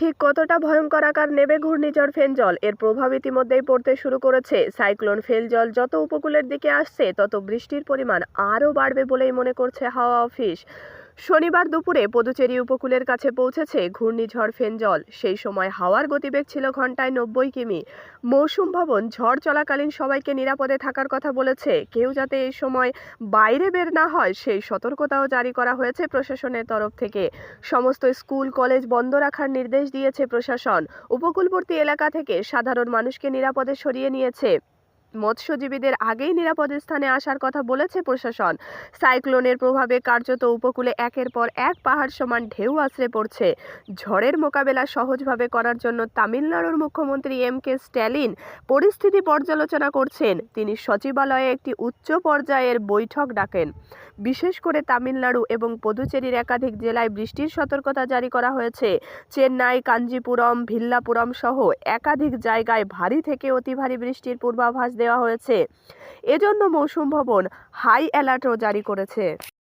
ঠিক কতটা ভয়ঙ্কর আকার নেবে ঘূর্ণিঝড় ফেনজল? এর প্রভাব ইতিমধ্যেই পড়তে শুরু করেছে। সাইক্লোন ফেলজল যত উপকূলের দিকে আসছে, তত বৃষ্টির পরিমাণ আরও বাড়বে বলেই মনে করছে হাওয়া অফিস। শনিবার দুপুরে পদুচেরি উপকূলের কাছে পৌঁছেছে ঘূর্ণিঝড় ফেনজল। সেই সময় হাওয়ার গতিবেগ ছিল ঘন্টায় নব্বই কিমি। মৌসুম ভবন, ঝড় চলাকালীন সবাইকে নিরাপদে থাকার কথা বলেছে। কেউ যাতে এই সময় বাইরে বের না হয়, সেই সতর্কতাও জারি করা হয়েছে প্রশাসনের তরফ থেকে। সমস্ত স্কুল, কলেজ বন্ধ রাখার নির্দেশ দিয়েছে প্রশাসন। উপকূলবর্তী এলাকা থেকে সাধারণ মানুষকে নিরাপদে সরিয়ে নিয়েছে। মৎস্যজীবীদের আগেই নিরাপদ স্থানে আসার কথা বলেছে প্রশাসন। সাইক্লোনের প্রভাবে কার্যত উপকূলে একের পর এক পাহাড় সমান ঢেউ আছড়ে পড়ছে। ঝড়ের মোকাবেলা সহজভাবে করার জন্য তামিলনাড়ুর মুখ্যমন্ত্রী এম কে স্ট্যালিন পরিস্থিতি পর্যালোচনা করছেন। তিনি সচিবালয়ে একটি উচ্চ পর্যায়ের বৈঠক ডাকেন। বিশেষ করে তামিলনাড়ু এবং পদুচেরির একাধিক জেলায় বৃষ্টির সতর্কতা জারি করা হয়েছে। চেন্নাই, কাঞ্জিপুরম, ভিল্লাপুরম সহ একাধিক জায়গায় ভারী থেকে অতি ভারী বৃষ্টির পূর্বাভাস দেওয়া হয়েছে। এজন্য মৌসুম ভবন হাই অ্যালার্টও জারি করেছে।